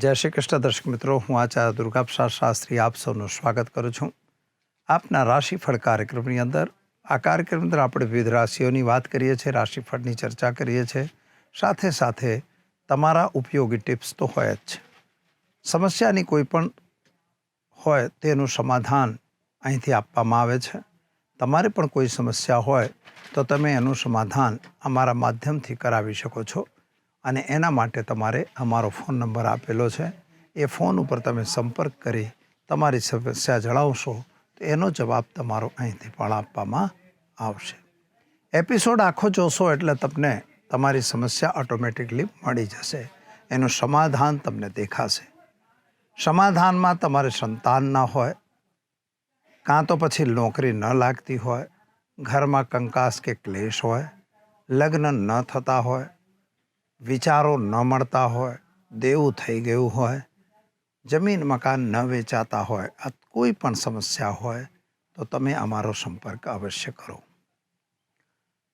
જય શ્રી કૃષ્ણ દર્શક મિત્રો, હું આચાર્ય દુર્ગાપ્રસાદ શાસ્ત્રી, આપ સૌનું સ્વાગત કરું છું. આપના રાશિફળ કાર્યક્રમની અંદર, આ કાર્યક્રમ અંદર આપણે વિવિધ રાશિઓની વાત કરીએ છીએ, રાશિફળની ચર્ચા કરીએ છીએ. સાથે સાથે તમારા ઉપયોગી ટિપ્સ તો હોય જ છે. સમસ્યાની કોઈ પણ હોય તેનું સમાધાન અહીંથી આપવામાં આવે છે. તમારે પણ કોઈ સમસ્યા હોય તો તમે એનું સમાધાન અમારા માધ્યમથી કરાવી શકો છો. અને એના માટે તમારે અમારો ફોન નંબર આપેલો છે. એ ફોન ઉપર તમે સંપર્ક કરી તમારી સમસ્યા જણાવશો, તો એનો જવાબ તમારો અહીંથી પણ આપવામાં આવશે. એપિસોડ આખો જોશો એટલે તમને તમારી સમસ્યા ઓટોમેટિકલી મળી જશે. એનું સમાધાન તમને દેખાશે. સમાધાનમાં તમારે સંતાન ના હોય, કાં તો પછી નોકરી ન લાગતી હોય, ઘરમાં કંકાસ કે ક્લેશ હોય, લગ્ન ન થતા હોય વિચારો ન મળતા હોય, દેવું થઈ ગયું હોય, જમીન મકાન ન વેચાતા હોય, આ કોઈ પણ સમસ્યા હોય, તો તમે અમારો સંપર્ક અવશ્ય કરો.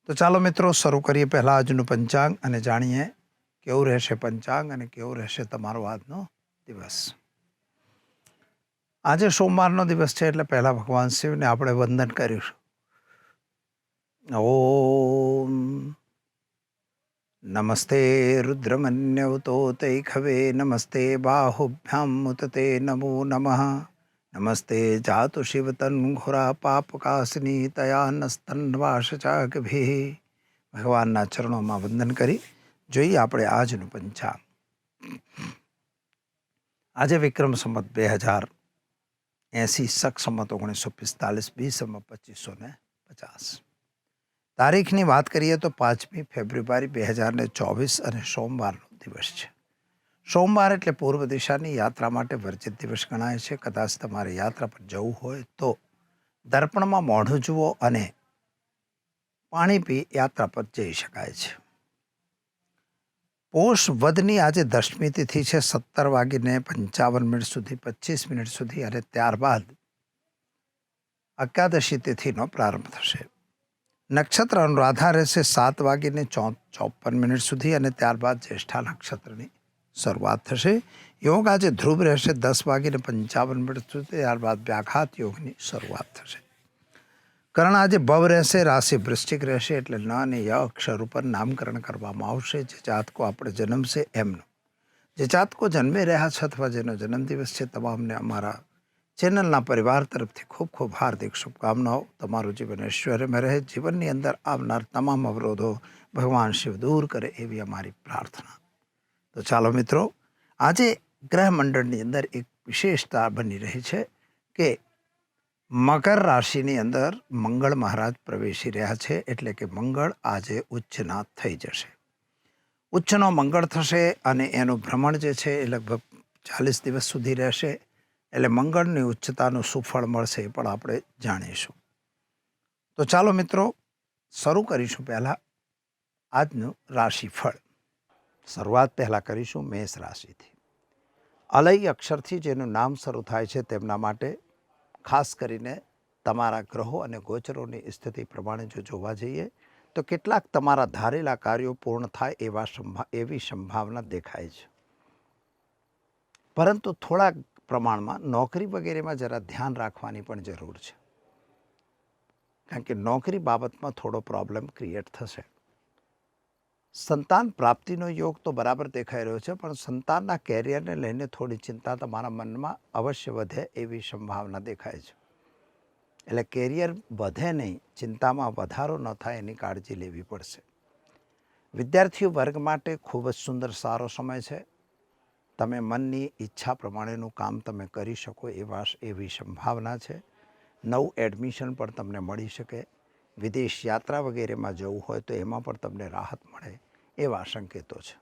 તો ચાલો મિત્રો, શરૂ કરીએ પહેલાં આજનું પંચાંગ અને જાણીએ કેવું રહેશે પંચાંગ અને કેવું રહેશે તમારો આજનો દિવસ. આજે સોમવારનો દિવસ છે એટલે પહેલાં ભગવાન શિવને આપણે વંદન કરીશું. ઓમ નમસ્તે રુદ્રમન્યવતોતૈખવે નમસ્તે બાહુભ્યામ મુતતે નમો નમઃ નમસ્તે જાતુ શિવતન ઘોરા પાપકાસની તયા નસ્તન્વાસ ચાકભી ભગવાનના ચરણોમાં વંદન કરી જોઈએ આપણે આજનું પંચાંગ આજે વિક્રમ સંમત બે હજાર એંસી સખ સંમત ઓગણીસો પિસ્તાલીસ બી સંમત પચીસો ને પચાસ તારીખની વાત કરીએ તો પાંચમી ફેબ્રુઆરી બે હજારને ચોવીસ અને સોમવારનો દિવસ છે. સોમવાર એટલે પૂર્વ દિશાની યાત્રા માટે વર્જિત દિવસ ગણાય છે. કદાચ તમારે યાત્રા પર જવું હોય તો દર્પણમાં મોઢું જુઓ અને પાણી પી યાત્રા પર જઈ શકાય છે. પોષ વધની આજે દસમી તિથિ છે, સત્તર વાગીને પંચાવન મિનિટ સુધી, પચીસ મિનિટ સુધી અને ત્યારબાદ એકાદશી તિથિનો પ્રારંભ થશે. નક્ષત્ર અનુરાધા રહેશે સાત વાગીને ચો, ચોપન મિનિટ સુધી અને ત્યારબાદ જ્યેષ્ઠા નક્ષત્રની શરૂઆત થશે. યોગ આજે ધ્રુવ રહેશે દસ વાગીને પંચાવન મિનિટ સુધી, ત્યારબાદ વ્યાઘાત યોગની શરૂઆત થશે. કરણ આજે ભવ રહેશે, રાશિ વૃશ્ચિક રહેશે એટલે ન અને ય અક્ષર ઉપર નામકરણ કરવામાં આવશે. જે જાતકો આપણે જન્મશે એમનું. જે જાતકો જન્મે રહ્યા છે અથવા જેનો જન્મદિવસ છે તમામને અમારા ચેનલના પરિવાર તરફથી ખૂબ ખૂબ હાર્દિક શુભકામનાઓ. તમારું જીવન ઐશ્વર્યમાં રહે, જીવનની અંદર આવનાર તમામ અવરોધો ભગવાન શિવ દૂર કરે એવી અમારી પ્રાર્થના. તો ચાલો મિત્રો, આજે ગ્રહ મંડળની અંદર એક વિશેષતા બની રહી છે કે મકર રાશિની અંદર મંગળ મહારાજ પ્રવેશી રહ્યા છે, એટલે કે મંગળ આજે ઉચ્ચના થઈ જશે. ઉચ્ચનો મંગળ થશે અને એનું ભ્રમણ જે છે એ લગભગ ચાલીસ દિવસ સુધી રહેશે. એટલે મંગળની ઉચ્ચતાનું સુફળ મળશે એ પણ આપણે જાણીશું. તો ચાલો મિત્રો, શરૂ કરીશું પહેલાં આજનું રાશિફળ. શરૂઆત પહેલાં કરીશું મેષ રાશિથી. અલય અક્ષરથી જેનું નામ શરૂ થાય છે તેમના માટે ખાસ કરીને તમારા ગ્રહો અને ગોચરોની સ્થિતિ પ્રમાણે જો જોવા જઈએ, તો કેટલાક તમારા ધારેલા કાર્યો પૂર્ણ થાય એવા સંભા, એવી સંભાવના દેખાય છે. પરંતુ થોડાક પ્રમાણમાં નોકરી વગેરેમાં જરા ધ્યાન રાખવાની પણ જરૂર છે. કારણ કે નોકરી બાબતમાં થોડો પ્રોબ્લેમ ક્રિએટ થશે. સંતાન પ્રાપ્તિનો યોગ તો બરાબર દેખાઈ રહ્યો છે, પણ સંતાનના કેરિયરને લઈને થોડી ચિંતા તમારા મનમાં અવશ્ય વધે એવી સંભાવના દેખાય છે. એટલે કેરિયર વધે નહીં, ચિંતામાં વધારો ન થાય એની કાળજી લેવી પડશે. વિદ્યાર્થીઓ વર્ગ માટે ખૂબ જ સુંદર સારો સમય છે. તમે મનની ઈચ્છા પ્રમાણેનું કામ તમે કરી શકો એવા એવી સંભાવના છે. નવું એડમિશન પણ તમને મળી શકે. વિદેશ યાત્રા વગેરેમાં જવું હોય તો એમાં પણ તમને રાહત મળે એવા સંકેતો છે.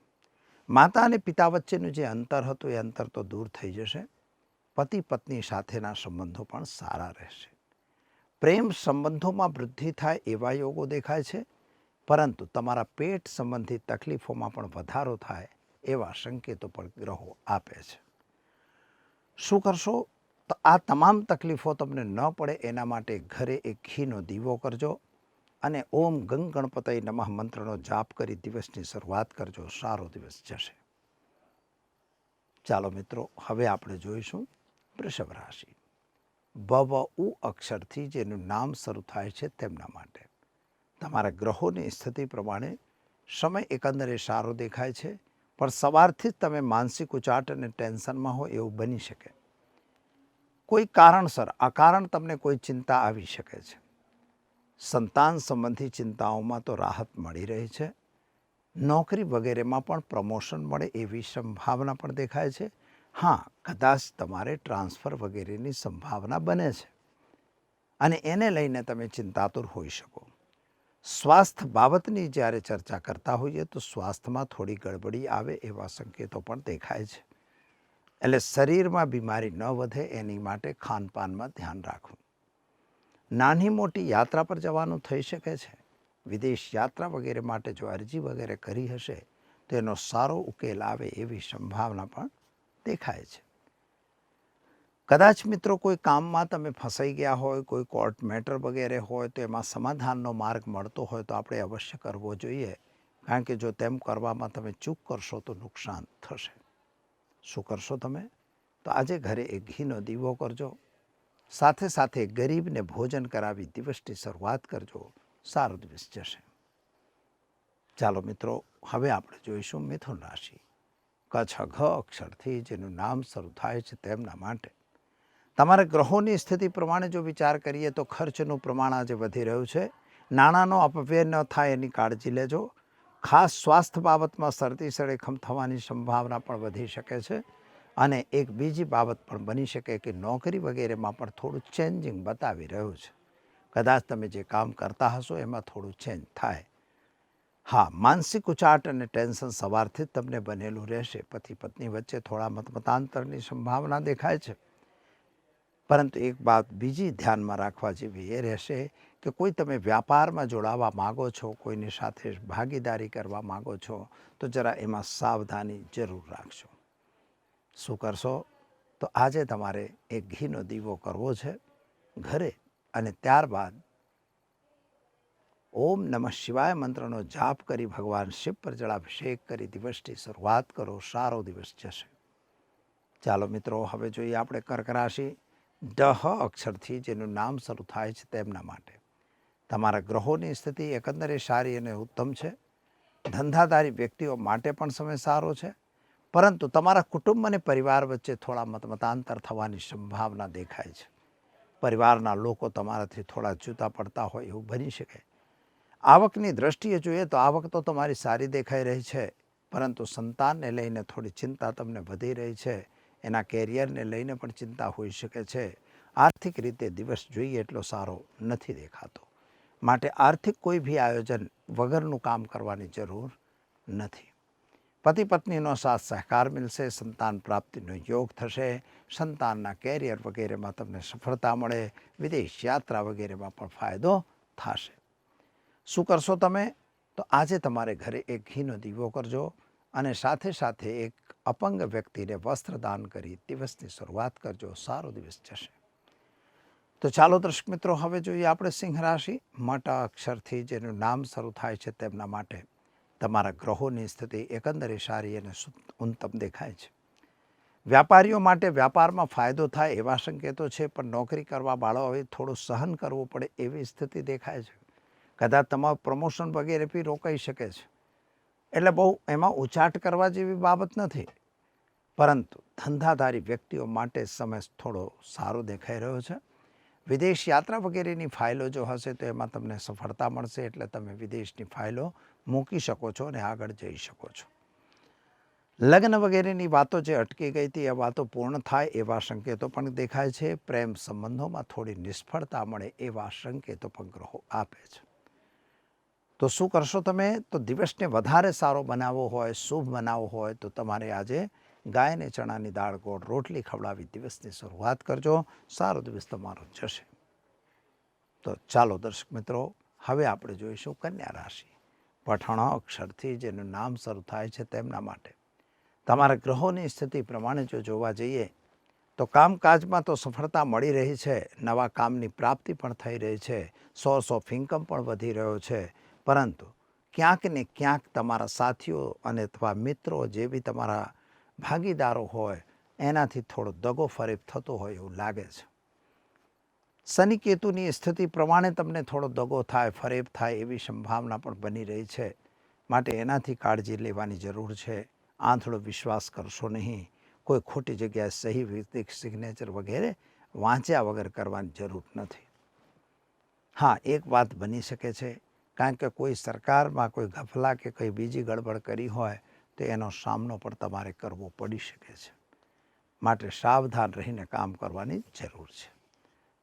માતા અને પિતા વચ્ચેનું જે અંતર હતું એ અંતર તો દૂર થઈ જશે. પતિ પત્ની સાથેના સંબંધો પણ સારા રહેશે. પ્રેમ સંબંધોમાં વૃદ્ધિ થાય એવા યોગો દેખાય છે. પરંતુ તમારા પેટ સંબંધિત તકલીફોમાં પણ વધારો થાય એવા સંકેતો પણ ગ્રહો આપે છે. શું કરશો? તો આ તમામ તકલીફો તમને ન પડે એના માટે ઘરે એક ઘીનો દીવો કરજો અને ઓમ ગંગ ગણપતય નમઃ મંત્રનો જાપ કરી દિવસની શરૂઆત કરજો. સારો દિવસ જશે. ચાલો મિત્રો, હવે આપણે જોઈશું વૃષભ રાશિ. ભવ ઉ અક્ષરથી જેનું નામ શરૂ થાય છે તેમના માટે. તમારા ગ્રહોની સ્થિતિ પ્રમાણે સમય એકંદરે સારો દેખાય છે. પણ સવારથી જ તમે માનસિક ઉચાટ અને ટેન્શનમાં હો એવું બની શકે. કોઈ કારણસર અકારણ તમને કોઈ ચિંતા આવી શકે છે. સંતાન સંબંધી ચિંતાઓમાં તો રાહત મળી રહી છે. નોકરી વગેરેમાં પણ પ્રમોશન મળે એવી સંભાવના પણ દેખાય છે. હા, કદાચ તમારે ટ્રાન્સફર વગેરેની સંભાવના બને છે. અને એને લઈને તમે ચિંતાતુર હોઈ શકો. સ્વાસ્થ્ય બાબતની જ્યારે ચર્ચા કરતા હોઈએ તો સ્વાસ્થ્યમાં થોડી ગડબડી આવે એવા સંકેતો પણ દેખાય છે. એટલે શરીરમાં બીમારી ન વધે એની માટે ખાનપાનમાં ધ્યાન રાખવું. નાની મોટી યાત્રા પર જવાનું થઈ શકે છે. વિદેશ યાત્રા વગેરે માટે જો અરજી વગેરે કરી હશે તો એનો સારો ઉકેલ આવે એવી સંભાવના પણ દેખાય છે. કદાચ મિત્રો કોઈ કામમાં તમે ફસાઈ ગયા હોય, કોઈ કોર્ટ મેટર વગેરે હોય, તો એમાં સમાધાનનો માર્ગ મળતો હોય તો આપણે અવશ્ય કરવો જોઈએ. કારણ કે જો તેમ કરવામાં તમે ચૂક કરશો તો નુકસાન થશે. શું કરશો તમે? તો આજે ઘરે એક ઘીનો દીવો કરજો. સાથે સાથે ગરીબને ભોજન કરાવી દિવસની શરૂઆત કરજો. સારો દિવસ જશે. ચાલો મિત્રો, હવે આપણે જોઈશું મિથુન રાશિ. કચ્છ ઘ અક્ષરથી જેનું નામ શરૂ થાય છે તેમના માટે. તમારા ગ્રહોની સ્થિતિ પ્રમાણે જો વિચાર કરીએ તો ખર્ચનું પ્રમાણ આજે વધી રહ્યું છે. નાણાંનો અપવ્યય ન થાય એની કાળજી લેજો. ખાસ સ્વાસ્થ્ય બાબતમાં શરતી સળેખમ થવાની સંભાવના પણ વધી શકે છે અને એક બીજી બાબત પણ બની શકે કે નોકરી વગેરેમાં પણ થોડું ચેન્જિંગ બતાવી રહ્યું છે. કદાચ તમે જે કામ કરતા હશો એમાં થોડું ચેન્જ થાય. હા, માનસિક ઉચાટ અને ટેન્શન સવારથી જ તમને બનેલું રહેશે. પતિ પત્ની વચ્ચે થોડા મતમતાંતરની સંભાવના દેખાય છે. પરંતુ એક વાત બીજી ધ્યાનમાં રાખવા જેવી એ રહેશે કે કોઈ તમે વ્યાપારમાં જોડાવા માગો છો, કોઈની સાથે ભાગીદારી કરવા માગો છો, તો જરા એમાં સાવધાની જરૂર રાખશો શું કરશો? તો આજે તમારે એક ઘીનો દીવો કરવો છે ઘરે અને ત્યારબાદ ઓમ નમઃ શિવાય મંત્રનો જાપ કરી ભગવાન શિવ પર જળાભિષેક કરી દિવસની શરૂઆત કરો, સારો દિવસ જશે. ચાલો મિત્રો, હવે જોઈએ આપણે કર્ક રાશિ. ડહ અક્ષરથી જેનું નામ શરૂ થાય છે તેમના માટે. તમારા ગ્રહોની સ્થિતિ એકંદરે સારી અને ઉત્તમ છે. ધંધાધારી વ્યક્તિઓ માટે પણ સમય સારો છે. પરંતુ તમારા કુટુંબ અને પરિવાર વચ્ચે થોડા મતમતાંતર થવાની સંભાવના દેખાય છે. પરિવારના લોકો તમારાથી થોડા જૂતા પડતા હોય એવું બની શકે. આવકની દ્રષ્ટિએ જોઈએ તો આવક તો તમારી સારી દેખાઈ રહી છે. પરંતુ સંતાનને લઈને થોડી ચિંતા તમને વધી રહી છે. એના કેરિયરને લઈને પણ ચિંતા હોઈ શકે છે. આર્થિક રીતે દિવસ જોઈએ એટલો સારો નથી દેખાતો. માટે આર્થિક કોઈ બી આયોજન વગરનું કામ કરવાની જરૂર નથી. પતિ પત્નીનો સાથ સહકાર મળશે સંતાન પ્રાપ્તિનો યોગ થશે, સંતાનના કેરિયર વગેરેમાં તમને સફળતા મળે, વિદેશ યાત્રા વગેરેમાં પણ ફાયદો થશે. શું કરશો તમે? તો આજે તમારે ઘરે એક ઘીનો દીવો કરજો અને સાથે સાથે એક અપંગ વ્યક્તિને વસ્ત્ર દાન કરી દિવસની શરૂઆત કરજો, સારો દિવસ જશે. તો ચાલો દર્શક મિત્રો, હવે જોઈએ આપણે સિંહ રાશિ મોટા અક્ષરથી જેનું નામ શરૂ થાય છે તેમના માટે. તમારા ગ્રહોની સ્થિતિ એકંદરે સારી અને ઉત્તમ દેખાય છે. વ્યાપારીઓ માટે વ્યાપારમાં ફાયદો થાય એવા સંકેતો છે, પણ નોકરી કરવા વાળાઓએ થોડું સહન કરવું પડે એવી સ્થિતિ દેખાય છે. કદાચ તમારું પ્રમોશન વગેરે બી રોકાઈ શકે છે. એટલે બહુ એમાં ઉચાટ કરવા જેવી બાબત નથી. પરંતુ ધંધાધારી વ્યક્તિઓ માટે સમય થોડો સારો દેખાઈ રહ્યો છે. વિદેશ યાત્રા વગેરેની ફાઇલો જો હશે તો એમાં તમને સફળતા મળશે એટલે તમે વિદેશની ફાઇલો મૂકી શકો છો અને આગળ જઈ શકો છો. લગ્ન વગેરેની વાતો જે અટકી ગઈ હતી એ વાતો પૂર્ણ થાય એવા સંકેતો પણ દેખાય છે. પ્રેમ સંબંધોમાં થોડી નિષ્ફળતા મળે એવા સંકેતો પણ ગ્રહો આપે છે. તો શું કરશો તમે? તો દિવસને વધારે સારો બનાવવો હોય, શુભ બનાવવો હોય, તો તમારે આજે ગાયને ચણાની દાળ, ગોળ, રોટલી ખવડાવી દિવસની શરૂઆત કરજો. સારો દિવસ તમારો જશે. તો ચાલો દર્શક મિત્રો, હવે આપણે જોઈશું કન્યા રાશિ. પઠાણા અક્ષરથી જેનું નામ શરૂ થાય છે તેમના માટે. તમારા ગ્રહોની સ્થિતિ પ્રમાણે જો જોવા જઈએ, તો કામકાજમાં તો સફળતા મળી રહી છે. નવા કામની પ્રાપ્તિ પણ થઈ રહી છે. સોર્સ ઓફ ઇન્કમ પણ વધી રહ્યો છે. પરંતુ ક્યાંક ને ક્યાંક તમારા સાથીઓ અને અથવા મિત્રો જે બી તમારા ભાગીદારો હોય, એનાથી થોડો દગો ફરેબ થતો હોય એવું લાગે છે. શનિ કેતુની સ્થિતિ પ્રમાણે તમને થોડો દગો થાય, ફરેબ થાય એવી સંભાવના પણ બની રહી છે. માટે એનાથી કાળજી લેવાની જરૂર છે. આંધળો વિશ્વાસ કરશો નહીં. કોઈ ખોટી જગ્યાએ સહી, વિધિક સિગ્નેચર વગેરે વાંચ્યા વગર કરવાની જરૂર નથી. હા, એક વાત બની શકે છે. કારણ કે કોઈ સરકારમાં કોઈ ગફલા કે કોઈ બીજી ગડબડ કરી હોય, તો એનો સામનો પણ તમારે કરવો પડી શકે છે. માટે સાવધાન રહીને કામ કરવાની જરૂર છે.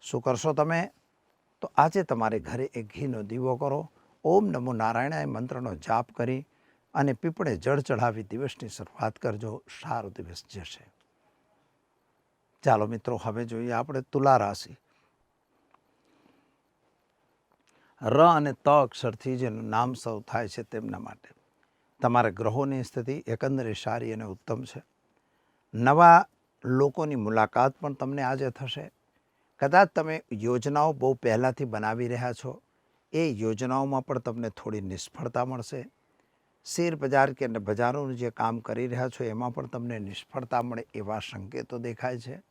શું કરશો તમે? તો આજે તમારે ઘરે એક ઘીનો દીવો કરો. ઓમ નમો નારાયણાય મંત્રનો જાપ કરી અને પીપળે જળ ચઢાવી દિવસની શરૂઆત કરજો. સારો દિવસ જશે. ચાલો મિત્રો, હવે જોઈએ આપણે તુલા રાશિ. ર અને ત અક્ષરથી જેનું નામ સૌ થાય છે તેમના માટે. તમારા ગ્રહોની સ્થિતિ એકંદરે સારી અને ઉત્તમ છે. નવા લોકોની મુલાકાત પણ તમને આજે થશે. કદાચ તમે યોજનાઓ બહુ પહેલાંથી બનાવી રહ્યા છો. એ યોજનાઓમાં પણ તમને થોડી નિષ્ફળતા મળશે. શેર બજાર કે બજારોનું જે કામ કરી રહ્યા છો એમાં પણ તમને નિષ્ફળતા મળે એવા સંકેતો દેખાય છે.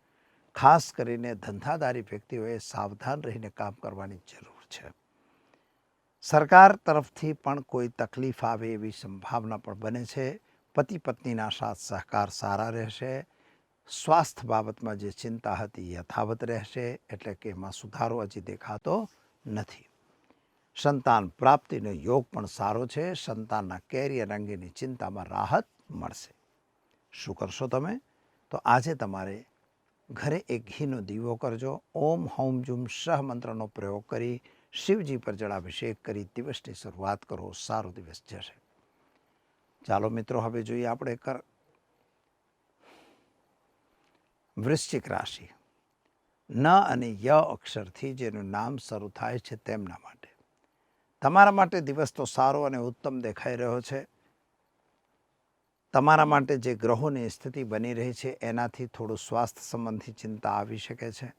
ખાસ કરીને ધંધાદારી વ્યક્તિઓએ સાવધાન રહીને કામ કરવાની જરૂર છે. સરકાર તરફથી પણ કોઈ તકલીફ આવે એવી સંભાવના પણ બને છે. પતિ પત્નીના સાથ સહકાર સારા રહેશે. સ્વાસ્થ્ય બાબતમાં જે ચિંતા હતી યથાવત રહેશે, એટલે કે એમાં સુધારો હજી દેખાતો નથી. સંતાન પ્રાપ્તિનો યોગ પણ સારો છે. સંતાનના કેરિયર અંગેની ચિંતામાં રાહત મળશે. શું કરશો તમે? તો આજે તમારે ઘરે એક ઘીનો દીવો કરજો. ઓમ, હોમ, જુમ સહ મંત્રનો પ્રયોગ કરી શિવજી પર જળાભિષેક કરી દિવસની શરૂઆત કરો, સારો દિવસ જશે. ચાલો મિત્રો, હવે જોઈએ આપણે કર વૃશ્ચિક રાશિ. ન અને ય અક્ષરથી જેનું નામ શરૂ થાય છે તેમના માટે. તમારા માટે દિવસ તો સારો અને ઉત્તમ દેખાઈ રહ્યો છે. તમારા માટે જે ગ્રહોની સ્થિતિ બની રહી છે, એનાથી થોડું સ્વાસ્થ્ય સંબંધી ચિંતા આવી શકે છે.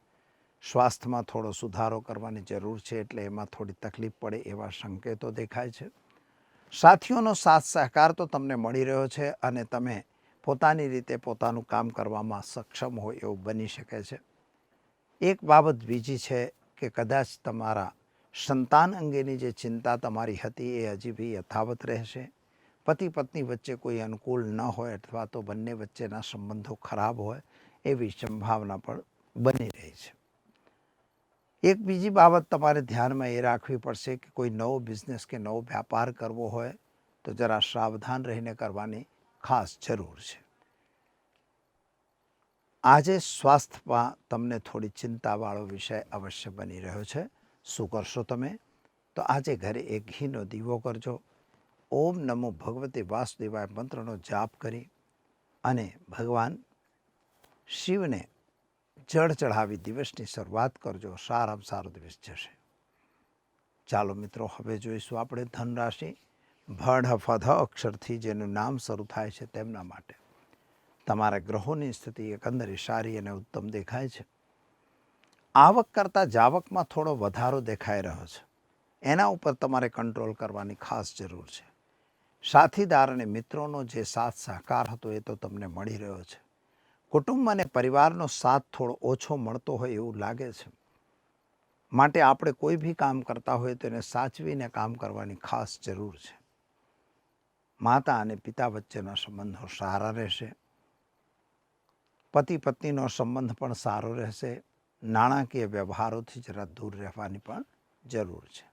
સ્વાસ્થ્યમાં થોડો સુધારો કરવાની જરૂર છે એટલે એમાં થોડી તકલીફ પડે એવા સંકેતો દેખાય છે. સાથીઓનો સાથ સહકાર તો તમને મળી રહ્યો છે અને તમે પોતાની રીતે પોતાનું કામ કરવામાં સક્ષમ હોય એવું બની શકે છે. એક બાબત બીજી છે કે કદાચ તમારા સંતાન અંગેની જે ચિંતા તમારી હતી એ હજી બી યથાવત રહેશે. પતિ પત્ની વચ્ચે કોઈ અનુકૂળ ન હોય અથવા તો બંને વચ્ચેના સંબંધો ખરાબ હોય એવી સંભાવના પણ બની રહી છે. એક બીજી બાબત તમારે ધ્યાનમાં એ રાખવી પડશે કે કોઈ નવો બિઝનેસ કે નવો વ્યાપાર કરવો હોય તો જરા સાવધાન રહીને કરવાની ખાસ જરૂર છે. આજે સ્વાસ્થ્યમાં તમને થોડી ચિંતાવાળો વિષય અવશ્ય બની રહ્યો છે. શું કરશો તમે? તો આજે ઘરે એક ઘીનો દીવો કરજો. ઓમ નમો ભગવતે વાસુદેવાય મંત્રનો જાપ કરી અને ભગવાન શિવને જળ ચઢાવી દિવસની શરૂઆત કરજો. સારામાં સારો દિવસ જશે. ચાલો મિત્રો, હવે જોઈશું આપણે ધનરાશિ. ભણ ફધ અક્ષરથી જેનું નામ શરૂ થાય છે તેમના માટે. તમારા ગ્રહોની સ્થિતિ એકંદરે સારી અને ઉત્તમ દેખાય છે. આવક કરતાં જાવકમાં થોડો વધારો દેખાઈ રહ્યો છે. એના ઉપર તમારે કંટ્રોલ કરવાની ખાસ જરૂર છે. સાથીદાર અને મિત્રોનો જે સાથ સહકાર હતો એ તો તમને મળી રહ્યો છે. કુટુંબ અને પરિવારનો સાથ થોડો ઓછો મળતો હોય એવું લાગે છે. માટે આપણે કોઈ બી કામ કરતા હોય તો એને સાચવીને કામ કરવાની ખાસ જરૂર છે. માતા અને પિતા વચ્ચેના સંબંધો સારા રહેશે. પતિ પત્નીનો સંબંધ પણ સારો રહેશે. નાણાકીય વ્યવહારોથી જરા દૂર રહેવાની પણ જરૂર છે.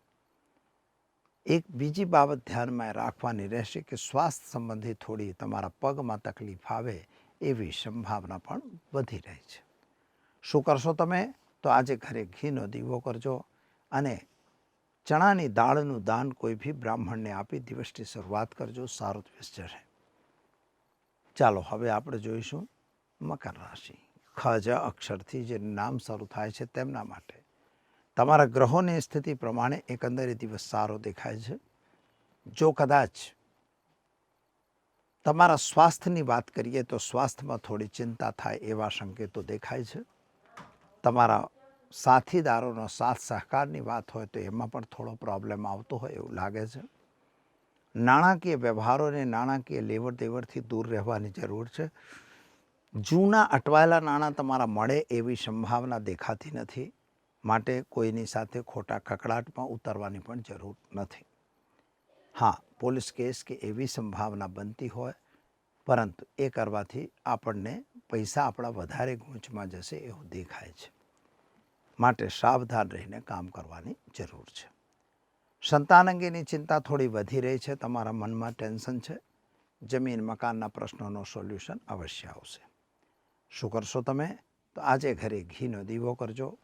એક બીજી બાબત ધ્યાનમાં રાખવાની રહેશે કે સ્વાસ્થ્ય સંબંધી થોડી તમારા પગમાં તકલીફ આવે એવી સંભાવના પણ વધી રહી છે. શું કરશો તમે? તો આજે ઘરે ઘીનો દીવો કરજો અને ચણાની દાળનું દાન કોઈ બી બ્રાહ્મણને આપી દિવસની શરૂઆત કરજો. સારો દિવસ જશે ચાલો, હવે આપણે જોઈશું મકર રાશિ. ખજ અક્ષરથી જે નામ શરૂ થાય છે તેમના માટે. તમારા ગ્રહોની સ્થિતિ પ્રમાણે એકંદરે દિવસ સારો દેખાય છે. જો કદાચ તમારા સ્વાસ્થ્યની વાત કરીએ તો સ્વાસ્થ્યમાં થોડી ચિંતા થાય એવા સંકેતો દેખાય છે. તમારા સાથીદારોનો સાથ સહકારની વાત હોય તો એમાં પણ થોડો પ્રોબ્લેમ આવતો હોય એવું લાગે છે. નાણાકીય વ્યવહારોને નાણાકીય લેવડ દેવડથી દૂર રહેવાની જરૂર છે. જૂના અટવાયેલા નાણાં તમારા મળે એવી સંભાવના દેખાતી નથી. માટે કોઈની સાથે ખોટા કકડાટમાં ઉતરવાની પણ જરૂર નથી. હા પોલીસ કેસ કે એવી સંભાવના બનતી હોય, પરંતુ એ કરવાથી આપણને પૈસા આપણા વધારે ગૂંચમાં જશે એવું દેખાય છે. માટે સાવધાન રહીને કામ કરવાની જરૂર છે. સંતાન અંગેની ચિંતા થોડી વધી રહી છે. તમારા મનમાં ટેન્શન છે. જમીન મકાનના પ્રશ્નોનો સોલ્યુશન અવશ્ય આવશે. શું કરશો તમે? તો આજે ઘરે ઘીનો દીવો કરજો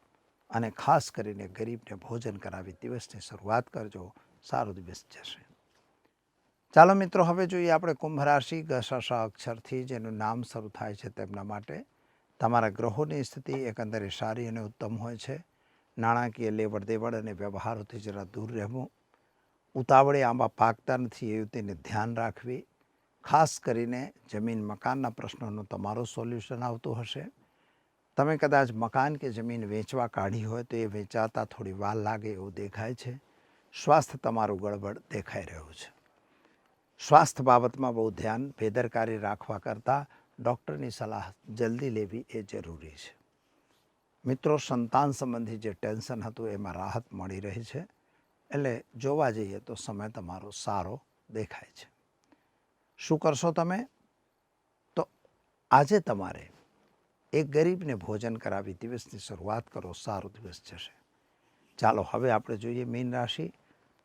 અને ખાસ કરીને ગરીબને ભોજન કરાવી દિવસની શરૂઆત કરજો. સારો દિવસ જશે. ચાલો મિત્રો, હવે જોઈએ આપણે કુંભ રાશિ ગસા અક્ષરથી જેનું નામ શરૂ થાય છે તેમના માટે. તમારા ગ્રહોની સ્થિતિ એકંદરે સારી અને ઉત્તમ હોય છે. નાણાકીય લેવડ દેવડ અને વ્યવહારોથી જરા દૂર રહેવું. ઉતાવળે આંબા પાકતા નથી એવું તેને ધ્યાન રાખવી. ખાસ કરીને જમીન મકાનના પ્રશ્નોનું તમારું સોલ્યુશન આવતું હશે. તમે કદાચ મકાન કે જમીન વેચવા કાઢી હોય તો એ વેચાતા થોડી વાર લાગે એવું દેખાય છે. સ્વાસ્થ્ય તમારું ગડબડ દેખાઈ રહ્યું છે. સ્વાસ્થ્ય બાબતમાં બહુ ધ્યાન બેદરકારી રાખવા કરતાં ડૉક્ટરની સલાહ જલ્દી લેવી એ જરૂરી છે. મિત્રો, સંતાન સંબંધી જે ટેન્શન હતું એમાં રાહત મળી રહી છે. એટલે જોવા જઈએ તો સમય તમારો સારો દેખાય છે. શું કરશો તમે? તો આજે તમારે એક ગરીબને ભોજન કરાવી દિવસની શરૂઆત કરો, સારો દિવસ જશે. ચાલો, હવે આપણે જોઈએ મીન રાશિ.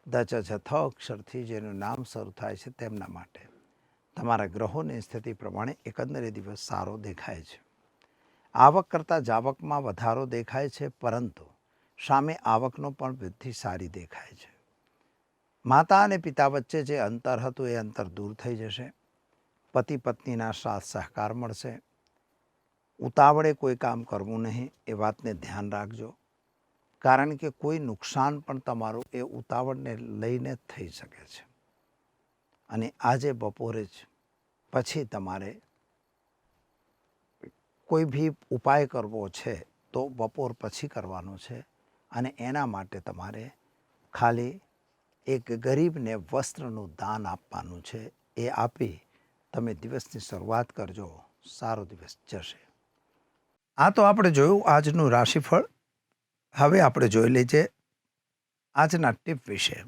દચ છ અક્ષરથી જેનું નામ શરૂ થાય છે તેમના માટે. તમારા ગ્રહોની સ્થિતિ પ્રમાણે એકંદરે દિવસ સારો દેખાય છે. આવક કરતાં જાવકમાં વધારો દેખાય છે, પરંતુ સામે આવકનો પણ વૃદ્ધિ સારી દેખાય છે. માતા અને પિતા વચ્ચે જે અંતર હતું એ અંતર દૂર થઈ જશે. પતિ પત્નીના સાથ સહકાર મળશે. ઉતાવળે કોઈ કામ કરવું નહીં, એ વાતને ધ્યાન રાખજો. કારણ કે કોઈ નુકસાન પણ તમારું એ ઉતાવળને લઈને થઈ શકે છે. અને આજે બપોરે જ પછી તમારે કોઈ ભી ઉપાય કરવો છે તો બપોર પછી કરવાનો છે અને એના માટે તમારે ખાલી એક ગરીબને વસ્ત્રનું દાન આપવાનું છે. એ આપી તમે દિવસની શરૂઆત કરજો. સારો દિવસ જશે. આ તો આપણે જોયું આજનું રાશિફળ. હવે આપણે જોઈ લઈએ આજના ટીપ વિશે.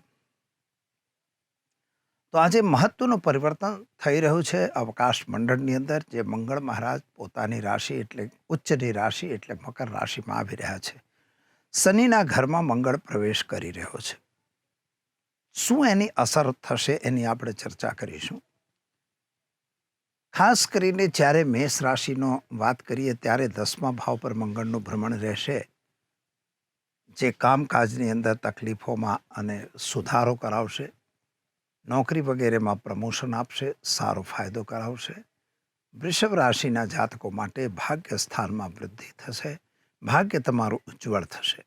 તો આજે મહત્વનું પરિવર્તન થઈ રહ્યું છે અવકાશ મંડળની અંદર, જે મંગળ મહારાજ પોતાની રાશિ એટલે ઉચ્ચની રાશિ એટલે મકર રાશિમાં આવી રહ્યા છે. શનિના ઘરમાં મંગળ પ્રવેશ કરી રહ્યો છે. શું એની અસર થશે એની આપણે ચર્ચા કરીશું. ખાસ કરીને જ્યારે મેષ રાશિનો વાત કરીએ ત્યારે દસમા ભાવ પર મંગળનું ભ્રમણ રહેશે. જે કામકાજની અંદર તકલીફોમાં અને સુધારો કરાવશે, નોકરી વગેરેમાં પ્રમોશન આપશે, સારો ફાયદો કરાવશે, વૃષભ રાશિના જાતકો માટે ભાગ્ય સ્થાનમાં વૃદ્ધિ થશે, ભાગ્ય તમારું ઉજ્જવળ થશે.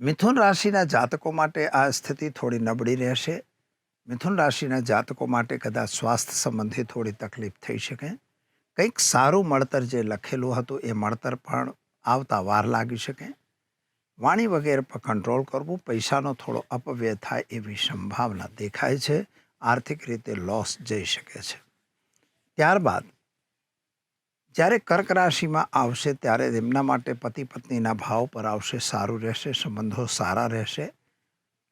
મિથુન રાશિના જાતકો માટે આ સ્થિતિ થોડી નબળી રહેશે. મિથુન રાશિના જાતકો માટે કદાચ સ્વાસ્થ્ય સંબંધી થોડી તકલીફ થઈ શકે. કંઈક સારું મળતર જે લખેલું હતું એ મળતર પણ આવતા વાર લાગી શકે. વાણી વગેરે પર કંટ્રોલ કરવું પૈસાનો થોડો અપવ્યય થાય એવી સંભાવના દેખાય છે. આર્થિક રીતે લોસ જઈ શકે છે. ત્યારબાદ, જ્યારે કર્ક રાશિમાં આવશે ત્યારે તેમના માટે પતિ પત્નીના ભાવ પર આવશે, સારું રહેશે, સંબંધો સારા રહેશે.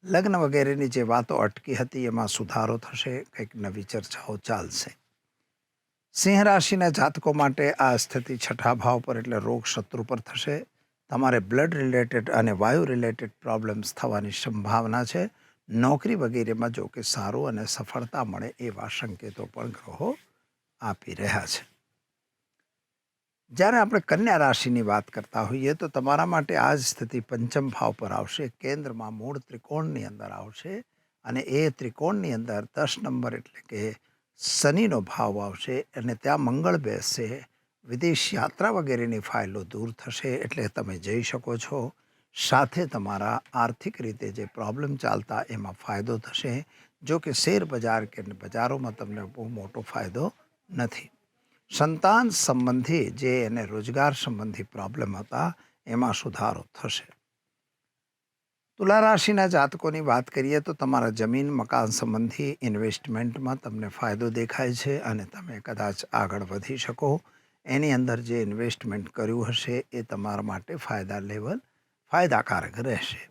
લગ્ન વગેરેની જે વાતો અટકી હતી એમાં સુધારો થશે, કંઈક નવી ચર્ચાઓ ચાલશે. સિંહ રાશિના જાતકો માટે આ સ્થિતિ છઠ્ઠા ભાવ પર એટલે રોગ શત્રુ પર થશે. તમારે બ્લડ રિલેટેડ અને વાયુ રિલેટેડ પ્રોબ્લેમ્સ થવાની સંભાવના છે. નોકરી વગેરેમાં જો કે સારું અને સફળતા મળે એવા સંકેતો પણ ગ્રહો આપી રહ્યા છે. જ્યારે આપણે કન્યા રાશિની વાત કરતા હોઈએ તો તમારા માટે આ જ સ્થિતિ પંચમ ભાવ પર આવશે. કેન્દ્રમાં મૂળ ત્રિકોણની અંદર આવશે અને એ ત્રિકોણની અંદર દસ નંબર એટલે કે શનિનો ભાવ આવશે અને ત્યાં મંગળ બેસશે, વિદેશ યાત્રા વગેરેની ફાઇલો દૂર થશે એટલે તમે જઈ શકો છો. સાથે તમારા આર્થિક રીતે જે પ્રોબ્લેમ ચાલતા એમાં ફાયદો થશે, જો કે શેર બજાર કે બજારોમાં તમને બહુ મોટો ફાયદો નથી. સંતાન સંબંધી જે એને રોજગાર સંબંધી પ્રોબ્લેમ હતા, એમાં સુધારો થશે. તુલા રાશિના જાતકોની વાત કરીએ તો તમારા જમીન, મકાન સંબંધી ઇન્વેસ્ટમેન્ટમાં તમને ફાયદો દેખાય છે અને તમે કદાચ આગળ વધી શકો. એની અંદર જે ઇન્વેસ્ટમેન્ટ કર્યું હશે એ તમારા માટે ફાયદા લેવલ ફાયદાકારક રહેશે.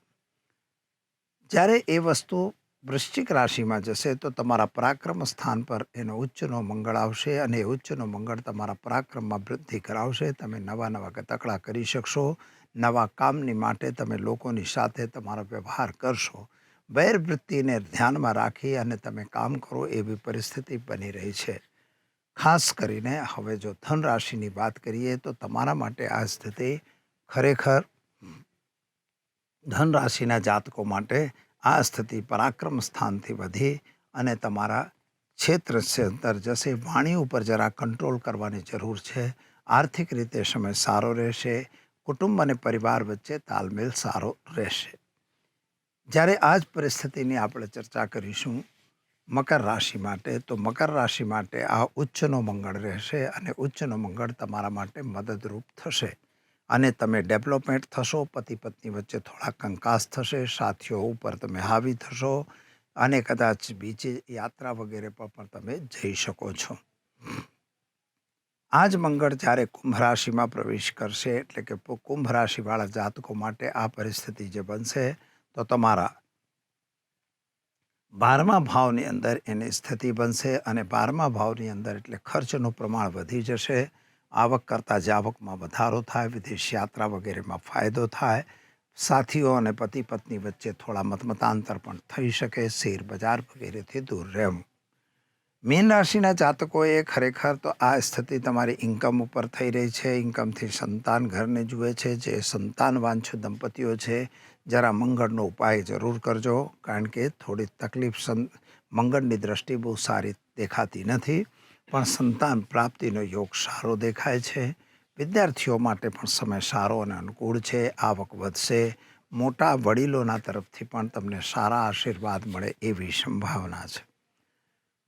જ્યારે એ વસ્તુ વૃશ્ચિક રાશિમાં જશે તો તમારા પરાક્રમ સ્થાન પર એનો ઉચ્ચનો મંગળ આવશે અને એ ઉચ્ચનો મંગળ તમારા પરાક્રમમાં વૃદ્ધિ કરાવશે. તમે નવા નવા ગતકડા કરી શકશો. નવા કામની માટે તમે લોકોની સાથે તમારો વ્યવહાર કરશો. વૈરવૃત્તિને ધ્યાનમાં રાખી અને તમે કામ કરો એવી પરિસ્થિતિ બની રહી છે. ખાસ કરીને હવે જો ધન રાશિની વાત કરીએ તો તમારા માટે આ સ્થિતિ ખરેખર ધન રાશિના જાતકો માટે આ સ્થિતિ પરાક્રમ સ્થાનથી વધી અને તમારા ક્ષેત્ર છે અંતર જશે. વાણી ઉપર જરા કંટ્રોલ કરવાની જરૂર છે. આર્થિક રીતે સમય સારો રહેશે. કુટુંબ અને પરિવાર વચ્ચે તાલમેલ સારો રહેશે. જ્યારે આ જ પરિસ્થિતિની આપણે ચર્ચા કરીશું મકર રાશિ માટે, તો મકર રાશિ માટે આ ઉચ્ચનો મંગળ રહેશે અને ઉચ્ચનો મંગળ તમારા માટે મદદરૂપ થશે. અને તમે ડેવલપમેન્ટ થશો, પતિ પત્ની વચ્ચે થોડા કંકાસ થશે, સાથીઓ ઉપર તમે હાવી થશો અને કદાચ બીજી યાત્રા વગેરે પર પણ તમે જઈ શકો છો. આ જ મંગળ જ્યારે કુંભ રાશિમાં પ્રવેશ કરશે, એટલે કે કુંભ રાશિવાળા જાતકો માટે આ પરિસ્થિતિ જે બનશે, તો તમારા બારમા ભાવની અંદર એની સ્થિતિ બનશે અને બારમા ભાવની અંદર એટલે ખર્ચનું પ્રમાણ વધી જશે. આવક કરતાં જાવકમાં વધારો થાય, વિદેશ યાત્રા વગેરેમાં ફાયદો થાય. સાથીઓ અને પતિ પત્ની વચ્ચે થોડા મતમતાંતર પણ થઈ શકે શેર બજાર વગેરેથી દૂર રહેવું. મીન રાશિના જાતકોએ ખરેખર તો આ સ્થિતિ તમારી ઇન્કમ ઉપર થઈ રહી છે. ઇન્કમથી સંતાન ઘરને જુએ છે. જે સંતાન વાંછુ દંપતીઓ છે, જરા મંગળનો ઉપાય જરૂર કરજો. કારણ કે થોડી તકલીફ સં, મંગળની દ્રષ્ટિ બહુ સારી દેખાતી નથી. પણ સંતાન પ્રાપ્તિનો યોગ સારો દેખાય છે. વિદ્યાર્થીઓ માટે પણ સમય સારો અને અનુકૂળ છે. આવક વધશે. મોટા વડીલોના તરફથી પણ તમને સારા આશીર્વાદ મળે એવી સંભાવના છે.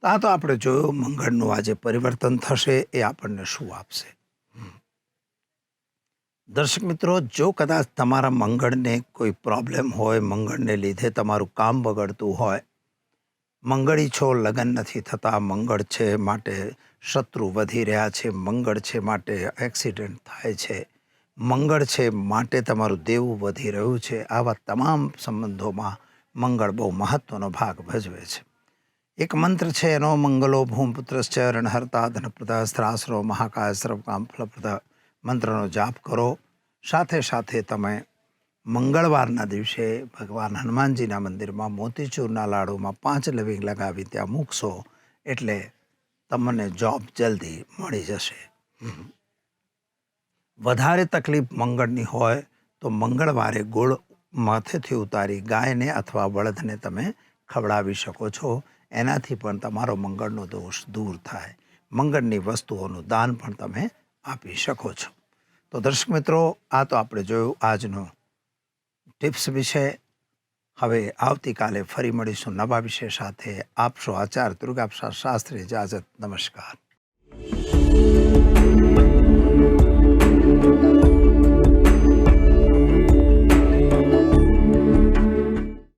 આ તો આપણે જોયું, મંગળનું આજે પરિવર્તન થશે એ આપણને શું આપશે? દર્શક મિત્રો, જો કદાચ તમારા મંગળને કોઈ પ્રોબ્લેમ હોય, મંગળને લીધે તમારું કામ બગડતું હોય, મંગળી છો, લગ્ન નથી થતા, મંગળ છે માટે શત્રુ વધી રહ્યા છે, મંગળ છે માટે એક્સિડન્ટ થાય છે, મંગળ છે માટે તમારું દેવું વધી રહ્યું છે, આવા તમામ સંબંધોમાં મંગળ બહુ મહત્ત્વનો ભાગ ભજવે છે. એક મંત્ર છે, એનો મંગલો ભૂમપુત્રશ્ચ રણહર્તા ધનપ્રદા સ્ત્રાસરો મહાકાય સર્વકામ ફલપ્રદા. મંત્રનો જાપ કરો. સાથે સાથે તમે મંગળવારના દિવસે ભગવાન હનુમાનજીના મંદિરમાં મોતીચૂરના લાડુમાં પાંચ લવિંગ લગાવી ત્યાં મૂકશો, એટલે તમને જોબ જલ્દી મળી જશે. વધારે તકલીફ મંગળની હોય તો મંગળવારે ગોળ માથેથી ઉતારી ગાયને અથવા બળદને તમે ખવડાવી શકો છો. એનાથી પણ તમારો મંગળનો દોષ દૂર થાય. મંગળની વસ્તુઓનું દાન પણ તમે આપી શકો છો. તો દર્શક મિત્રો, આ તો આપણે જોયું આજનો ટિપ્સ વિશે. હવે આવતીકાલે ફરી મળીશું નવા વિષય સાથે. આપશો આચાર દુર્ગાપ્રસાદ શાસ્ત્રી. ઇજાજત નમસ્કાર.